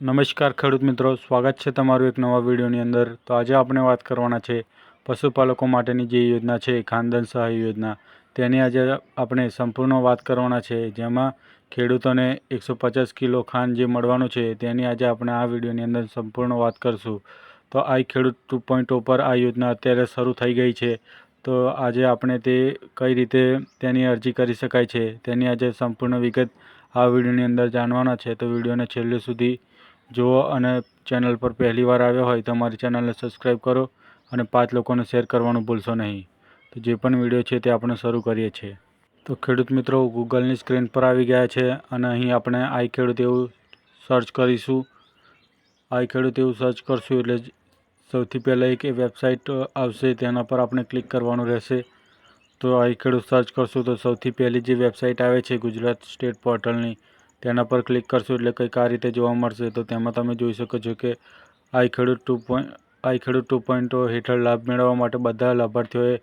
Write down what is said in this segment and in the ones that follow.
નમસ્કાર ખેડૂત મિત્રો, સ્વાગત છે તમારું એક નવા વિડીયોની અંદર. તો આજે આપણે વાત કરવાના છે પશુપાલકો માટેની જે યોજના છે, ખાનદાન સહાય યોજના. તેની આજે આપણે સંપૂર્ણ વાત કરવાના છે. જેમાં ખેડૂતોને એકસો પચાસ કિલો ખાંડ જે મળવાનું છે, તેની આજે આપણે આ વિડીયોની અંદર સંપૂર્ણ વાત કરશું. તો આ ખેડૂત ટુ પોઈન્ટ પર આ યોજના અત્યારે શરૂ થઈ ગઈ છે. તો આજે આપણે તે કઈ રીતે તેની અરજી કરી શકાય છે, તેની આજે સંપૂર્ણ વિગત આ વિડીયોની અંદર જાણવાના છે. તો વિડીયોને છેલ્લે સુધી જુઓ અને ચેનલ પર પહેલી વાર આવ્યો હોય તો અમારી ચેનલને સબસ્ક્રાઈબ કરો અને પાંચ લોકોને શેર કરવાનું ભૂલશો નહીં. તો જે પણ વીડિયો છે તે આપણે શરૂ કરીએ છીએ. તો ખેડૂત મિત્રો ગૂગલની સ્ક્રીન પર આવી ગયા છે અને અહીં આપણે આઈ ખેડૂત એવું સર્ચ કરીશું. આઈ ખેડૂત એવું સર્ચ કરશું એટલે સૌથી પહેલાં એક વેબસાઇટ આવશે, તેના પર આપણે ક્લિક કરવાનું રહેશે. તો આઈ ખેડૂત સર્ચ કરશું તો સૌથી પહેલી જે વેબસાઇટ આવે છે ગુજરાત સ્ટેટ પોર્ટલની તેના પર ક્લિક કરશો એટલે કંઈક આ રીતે જોવા મળશે. તો તેમાં તમે જોઈ શકો છો કે આઈ ખેડૂત ટુ પોઈન્ટ આઈ ખેડૂત ટુ પોઈન્ટ હેઠળ લાભ મેળવવા માટે બધા લાભાર્થીઓએ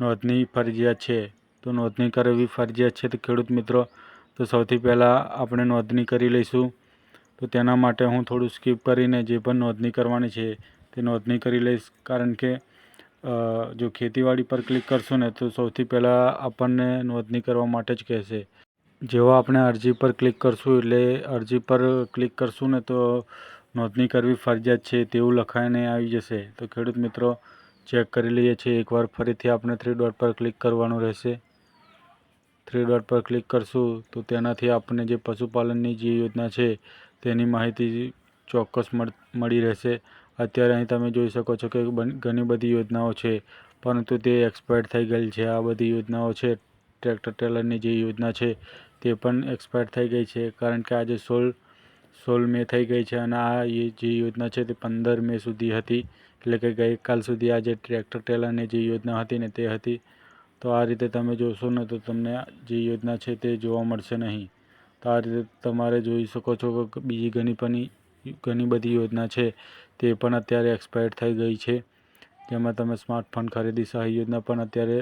નોંધણી ફરજિયાત છે. તો નોંધણી કરવી ફરજિયાત છે તો ખેડૂત મિત્રો, તો સૌથી પહેલાં આપણે નોંધણી કરી લઈશું. તો તેના માટે હું થોડું સ્કીપ કરીને જે પણ નોંધણી કરવાની છે તે નોંધણી કરી લઈશ. કારણ કે જો ખેતીવાડી પર ક્લિક કરશું ને તો સૌથી પહેલાં આપણને નોંધણી કરવા માટે જ કહેશે. જેવો આપણે અરજી પર ક્લિક કરશું એટલે અરજી પર ક્લિક કરશું ને તો નોંધણી કરવી ફરજિયાત છે તેવું લખાઈને આવી જશે. તો ખેડૂત મિત્રો, ચેક કરી લઈએ છીએ. એકવાર ફરીથી આપણે થ્રી ડોટ પર ક્લિક કરવાનું રહેશે. થ્રી ડોટ પર ક્લિક કરશું તો તેનાથી આપણને જે પશુપાલનની જે યોજના છે તેની માહિતી ચોક્કસ મળી રહેશે. અત્યારે અહીં તમે જોઈ શકો છો કે ઘણી બધી યોજનાઓ છે, પરંતુ તે એક્સપાયર થઈ ગયેલ છે. આ બધી યોજનાઓ છે ટ્રેક્ટર ટેલરની જે યોજના છે તે પણ એક્સપાયર થઈ ગઈ છે. કારણ કે આજે સોળ સોળ મે થઈ ગઈ છે અને આ જે યોજના છે તે પંદર મે સુધી હતી. એટલે કે ગઈકાલ સુધી આ જે ટ્રેક્ટર ટેલરની જે યોજના હતી ને તે હતી. તો આ રીતે તમે જોશો ને તો તમને જે યોજના છે તે જોવા મળશે નહીં. તો આ રીતે તમારે જોઈ શકો છો કે બીજી ઘણી પણ ઘણી બધી યોજના છે. તે પણ અત્યારે એક્સપાયર થઈ ગઈ છે. જેમાં તમે સ્માર્ટફોન ખરીદી સહાય યોજના પણ અત્યારે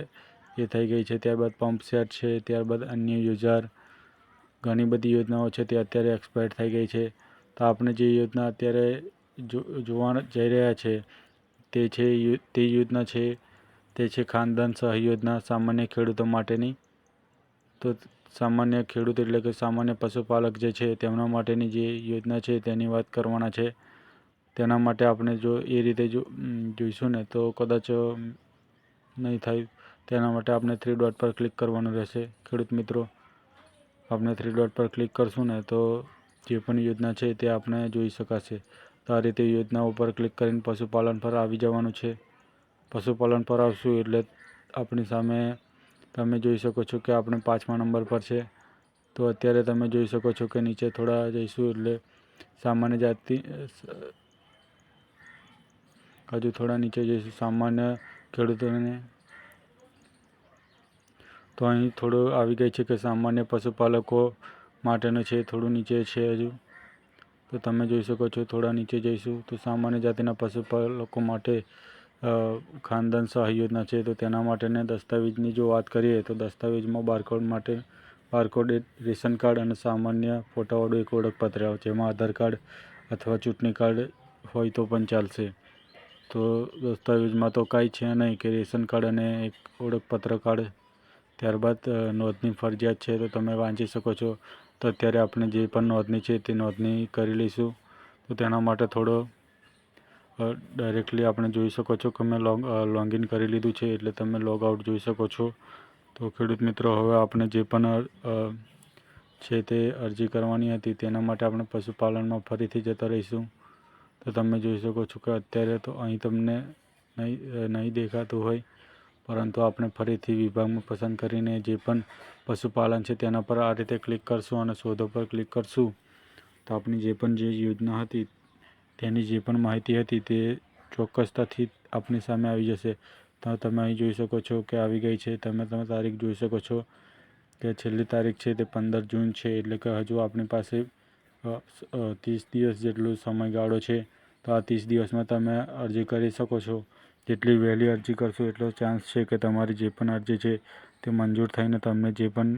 એ થઈ ગઈ છે. ત્યારબાદ પંપ સેટ છે, ત્યારબાદ અન્ય યોજના ઘણી બધી યોજનાઓ છે તે અત્યારે એક્સપાયર થઈ ગઈ છે. તો આપણે જે યોજના અત્યારે જોવા જઈ રહ્યા છે, તે છે તે યોજના છે, તે છે ખાનદાન સહ યોજના સામાન્ય ખેડૂતો માટેની. તો સામાન્ય ખેડૂત એટલે કે સામાન્ય પશુપાલક જે છે તેમના માટેની જે યોજના છે તેની વાત કરવાના છે. તેના માટે આપણે જો એ રીતે જો જોઈશું ને તો કદાચ નહીં થાય. તેના માટે આપણે થ્રી ડોટ પર ક્લિક કરવાનું રહેશે, ખેડૂત મિત્રો. આપણે થ્રી ડોટ પર ક્લિક કરશું ને, તો જે પણ યોજના છે તે આપણે જોઈ શકાશે. તો આ રીતે યોજના ઉપર ક્લિક કરીને પશુપાલન પર આવી જવાનું છે. પશુપાલન પર આવશું એટલે આપણી સામે તમે જોઈ શકો છો કે આપણે પાંચમા નંબર પર છે. તો અત્યારે તમે જોઈ શકો છો કે નીચે થોડા જઈશું એટલે સામાન્ય જાતિ, હજુ થોડા નીચે જઈશું. સામાન્ય ખેડૂતોને તો અહીં થોડું આવી ગઈ છે કે સામાન્ય પશુપાલકો માટેનું છે, થોડું નીચે છે હજુ. તો તમે જોઈ શકો છો, થોડા નીચે જઈશું. તો સામાન્ય જાતિના પશુપાલકો માટે ખાનદાન સહાય યોજના છે. તો તેના માટેના દસ્તાવેજની જો વાત કરીએ, તો દસ્તાવેજમાં બારકોડ માટે બારકોડ, રેશન કાર્ડ અને સામાન્ય ફોટાવાળું એક ઓળખપત્ર આવે, જેમાં આધાર કાર્ડ અથવા ચૂંટણી કાર્ડ હોય તો પણ ચાલશે. તો દસ્તાવેજમાં તો કાંઈ છે નહીં કે રેશન કાર્ડ અને એક ઓળખપત્ર કાર્ડ ત્યારબાદ નોંધની ફરજિયાત છે તો તમે વાંચી શકો છો. તો અત્યારે આપણે જે પણ નોંધની છે તે નોંધની કરી લઈશું. તો તેના માટે થોડો ડાયરેક્ટલી આપણે જોઈ શકો છો કે મેં લોગ લોગિન કરી લીધું છે એટલે તમે લોગ આઉટ જોઈ શકો છો. તો ખેડૂત મિત્રો, હવે આપણે જે પણ છે તે અરજી કરવાની હતી તેના માટે આપણે પશુપાલનમાં ફરીથી જતા રહીશું. તો તમે જોઈ શકો છો કે અત્યારે તો અહીં તમને નહીં નહીં દેખાતું હોય. પરંતુ આપણે ફરીથી વિભાગમાં પસંદ કરીને જે પણ પશુપાલન છે તેના પર આ રીતે ક્લિક કરશું અને શોધો પર ક્લિક કરશું. તો આપણી જે પણ જે યોજના હતી, તેની જે પણ માહિતી હતી તે ચોક્કસતાથી આપની સામે આવી જશે. તો તમે અહીં જોઈ શકો છો કે આવી ગઈ છે. તમે તમે તારીખ જોઈ શકો છો કે છેલ્લી તારીખ છે તે પંદર જૂન છે. એટલે કે હજુ આપણી પાસે ત્રીસ દિવસ જેટલો સમયગાળો છે. તો આ ત્રીસ દિવસમાં તમે અરજી કરી શકો છો. જેટલી વહેલી અરજી કરશો એટલો ચાન્સ છે કે તમારી જે પણ અરજી છે તે મંજૂર થઈને તમને જે પણ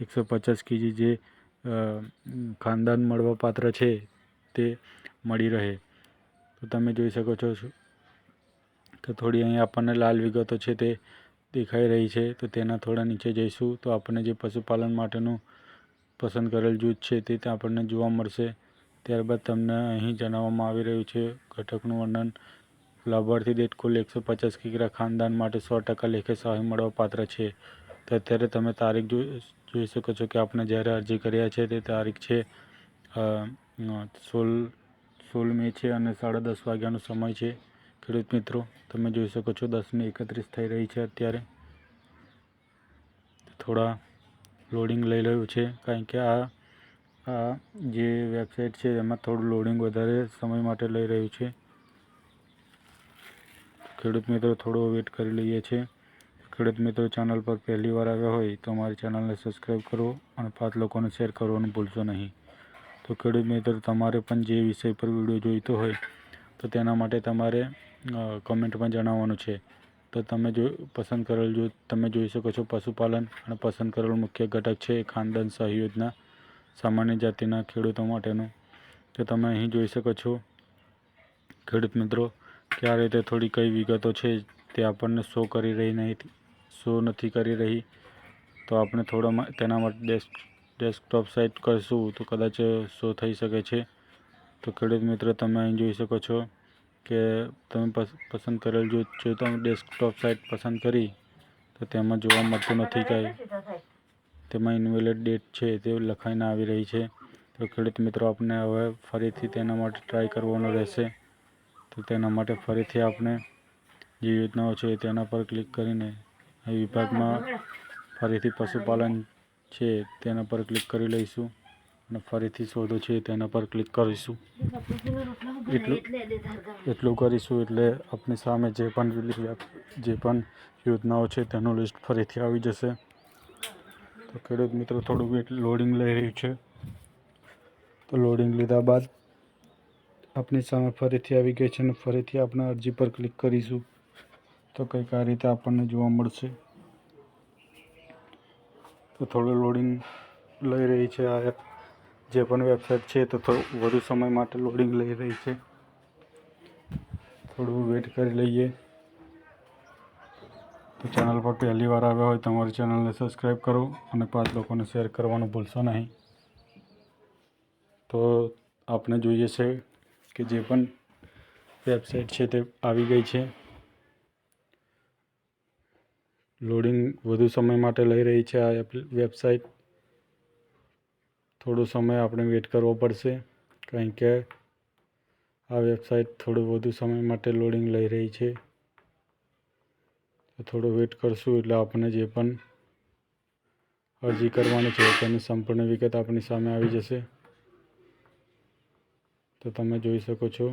એકસો પચાસ કેજી જે ખાનદાન મળવા પાત્ર છે તે મળી રહે. તો તમે જોઈ શકો છો કે થોડી અહીં આપણને લાલ વિગતો છે તે દેખાઈ રહી છે. તો તેના થોડા નીચે જઈશું તો આપણને જે પશુપાલન માટેનું પસંદ કરેલ જૂથ છે તે આપણને જોવા મળશે. ત્યારબાદ તમને અહીં જણાવવામાં આવી રહ્યું છે ઘટકનું વર્ણન લાભાર્થી દીઠ કુલ એકસો પચાસ કિગ્રા ખાનદાન માટે સો ટકા લેખે સહાય મળવા પાત્ર છે. તો અત્યારે તમે તારીખ જોઈ શકો છો કે આપણે જ્યારે અરજી કર્યા છે તે તારીખ છે સોળ સોળ મે છે અને સાડા દસ વાગ્યાનો સમય છે. ખેડૂત મિત્રો, તમે જોઈ શકો છો દસને એકત્રીસ થઈ રહી છે અત્યારે. થોડા લોડિંગ લઈ રહ્યું છે, કારણ કે આ આ જે વેબસાઇટ છે એમાં થોડું લોડિંગ વધારે સમય માટે લઈ રહ્યું છે. ખેડૂત મિત્રો, થોડો વેઇટ કરી લઈએ છીએ. ખેડૂત મિત્રો ચેનલ પર પહેલી વાર આવ્યા હોય તો અમારી ચેનલને સબસ્ક્રાઈબ કરો અને પાંચ લોકોને શેર કરવાનું ભૂલશો નહીં. તો ખેડૂત મિત્રો, તમારે પણ જે વિષય પર વીડિયો જોઈતો હોય, તો તેના માટે તમારે કમેન્ટમાં જણાવવાનું છે. તો તમે જો, પસંદ કરેલ જો, તમે જોઈ શકો છો પશુપાલન અને પસંદ કરેલ મુખ્ય ઘટક છે ખાનદાન સહયોજના, સામાન્ય જાતિના ખેડૂતો માટેનું. તો તમે અહીં જોઈ શકો છો, ખેડૂત મિત્રો કે આ રીતે થોડી કઈ વિગતો છે તે આપણને શો કરી રહી નહીં શો નથી કરી રહી, તો આપણે થોડા તેના માટે ડેસ્ક ડેસ્કટોપ સાઇટ કરશું, તો કદાચ શો થઈ શકે છે. તો ખેડૂત મિત્ર, તમે અહીં જોઈ શકો છો કે તમે પસ- પસંદ કરેલ જો જો તમે ડેસ્કટોપ સાઇટ પસંદ કરી, તો તેમાં જોવા મળતું નથી કાંઈ. તેમાં ઇન્વેલિડ ડેટ છે તે લખાઈને આવી રહી છે. તો ખેડૂત મિત્રો, આપણે હવે ફરીથી તેના માટે ટ્રાય કરવાનો રહેશે. તો તેના માટે ફરીથી આપણે જે યોજનાઓ છે તેના પર ક્લિક કરીને આ વિભાગમાં ફરીથી પશુપાલન છે તેના પર ક્લિક કરી લઈશું અને ફરીથી શોધો છે તેના પર ક્લિક કરીશું. એટલું એટલું કરીશું એટલે આપણી સામે જે પણ જે પણ યોજનાઓ છે તેનું લિસ્ટ ફરીથી આવી જશે. તો ખેડૂત મિત્રો થોડું વેટ લોડિંગ લઈ રહ્યું છે. તો લોડિંગ લીધા બાદ આપણી સામે ફરીથી આવી ગઈ છે અને ફરીથી આપણે અરજી પર ક્લિક કરીશું. તો કંઈક આ રીતે આપણને જોવા મળશે. તો થોડું લોડિંગ લઈ રહી છે આ એપ જે પણ વેબસાઇટ છે તો થોડું વધુ સમય માટે લોડિંગ લઈ રહી છે. થોડું વેટ કરી લઈએ. તો ચેનલ પર પહેલી વાર આવ્યા હોય તમારી ચેનલને સબસ્ક્રાઈબ કરો અને પાંચ લોકોને શેર કરવાનું ભૂલશો નહીં. તો આપણે જોઈએ છે કે જે પણ વેબસાઇટ છે તે આવી ગઈ છે. લોડિંગ વધુ સમય માટે લઈ રહી છે આ વેબસાઇટ. થોડો સમય આપણે વેટ કરવો પડશે, કારણ કે આ વેબસાઇટ થોડું વધુ સમય માટે લોડિંગ લઈ રહી છે. થોડો વેટ કરશું એટલે આપણને જે પણ અરજી કરવાની છે તેની સંપૂર્ણ વિગત આપણી સામે આવી જશે. તો તમે જોઈ શકો છો,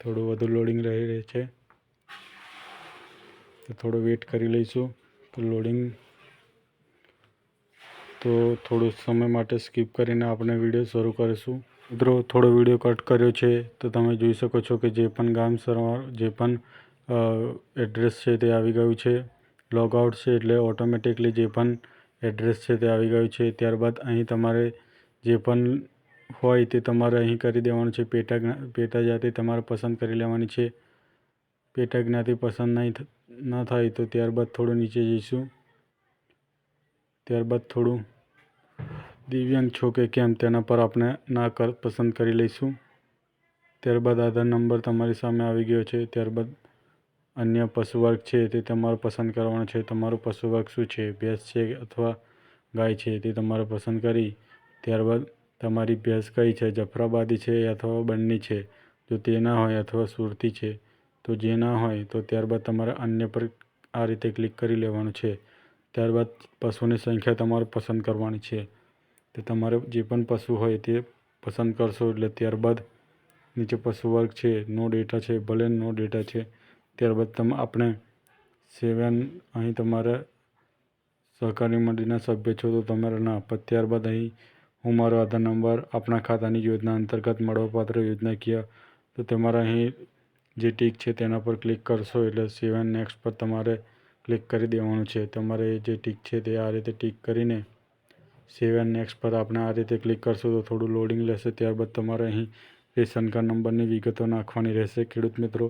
થોડું વધુ લોડિંગ રહી રહી છે. તો થોડો વેટ કરી લઈશું, તો લોડિંગ તો થોડો સમય માટે સ્કીપ કરીને આપણે વીડિયો શરૂ કરીશું. મિત્રો, થોડો વીડિયો કટ કર્યો છે, તો તમે જોઈ શકો છો કે જે પણ ગામ સરવાર, જે પણ એડ્રેસ છે તે આવી ગયું છે. લોગ આઉટ છે એટલે ઓટોમેટિકલી જે પણ એડ્રેસ છે તે આવી ગયું છે. ત્યારબાદ અહીં તમારે જે પણ હોય તે તમારે અહીં કરી દેવાનું છે. પેટા પેટા જાતિ તમારે પસંદ કરી લેવાની છે. પેટા જ્ઞાતિ પસંદ નહીં ન થાય તો ત્યારબાદ થોડું નીચે જઈશું. ત્યારબાદ થોડું દિવ્યાંગ છો કે કેમ તેના પર આપણે ના કર, પસંદ કરી લઈશું. ત્યારબાદ આધાર નંબર તમારી સામે આવી ગયો છે. ત્યારબાદ અન્ય પશુ વર્ગ છે તે તમારે પસંદ કરવાનો છે. તમારું પશુ વર્ગ શું છે? ભેંસ છે અથવા ગાય છે તે તમારે પસંદ કરી. ત્યારબાદ તમારી ભેંસ કઈ છે? જફરાબાદી છે અથવા બંને છે? જો તે ના હોય અથવા સુરતી છે, તો જે ના હોય, તો ત્યારબાદ તમારે અન્ય પર આ રીતે ક્લિક કરી લેવાનું છે. ત્યારબાદ પશુની સંખ્યા તમારે પસંદ કરવાની છે. તો તમારે જે પણ પશુ હોય તે પસંદ કરશો એટલે ત્યારબાદ નીચે પશુ વર્ગ છે, નો ડેટા છે, ભલે નો ડેટા છે, ત્યારબાદ તમે આપણે સેવન અહીં તમારે સહકારી મંડળીના સભ્ય છો તો તમારે ના ત્યારબાદ અહીં હું મારો આધાર નંબર, આપણા ખાતાની યોજના અંતર્ગત મળવાપાત્ર યોજનાકીય તો તમારે અહીં જે ટીક છે તેના પર ક્લિક કરશો એટલે સેવન નેક્સ્ટ પર તમારે ક્લિક કરી દેવાનું છે. તમારે જે ટીક છે તે આ રીતે ટીક કરીને સેવન નેક્સ્ટ પર આપણે આ રીતે ક્લિક કરશો તો થોડું લોડિંગ લેશે. ત્યારબાદ તમારે અહીં રેશન કાર્ડ નંબરની વિગતો નાખવાની રહેશે. ખેડૂત મિત્રો,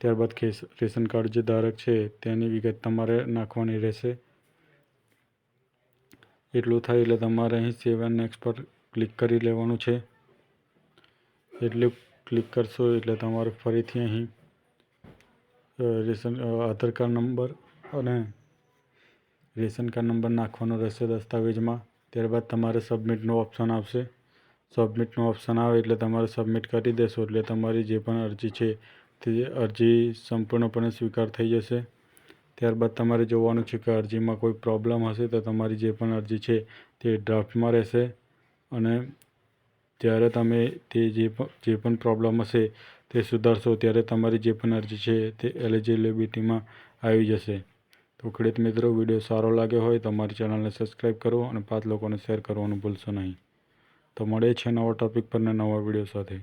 ત્યારબાદ રેશન કાર્ડ જે ધારક છે તેની વિગત તમારે નાખવાની રહેશે. એટલું થાય એટલે તમારે અહીં સેવ એન્ડ નેક્સ્ટ પર ક્લિક કરી લેવાનું છે. એટલું ક્લિક કરશો એટલે તમારે ફરીથી અહીં રેશન આધાર કાર્ડ નંબર અને રેશન કાર્ડ નંબર નાખવાનો રહેશે દસ્તાવેજમાં. ત્યારબાદ તમારે સબમિટનો ઓપ્શન આવશે. સબમિટનો ઓપ્શન આવે એટલે તમારે સબમિટ કરી દેશો એટલે તમારી જે પણ અરજી છે તે અરજી સંપૂર્ણપણે સ્વીકાર થઈ જશે. ત્યારબાદ તમારે જોવાનું છે કે અરજીમાં કોઈ પ્રોબ્લેમ હશે તો તમારી જે પણ અરજી છે તે ડ્રાફ્ટમાં રહેશે અને જ્યારે તમે તે જે પણ જે પણ પ્રોબ્લેમ હશે તે સુધારશો ત્યારે તમારી જે પણ અરજી છે તે એલિજિબિલિટીમાં આવી જશે. તો ખેડૂત મિત્રો, વીડિયો સારો લાગ્યો હોય તો અમારી ચેનલને સબસ્ક્રાઈબ કરો અને પાંચ લોકોને શેર કરવાનું ભૂલશો નહીં. તો મળે છે નવા ટોપિક પરના નવા વીડિયો સાથે.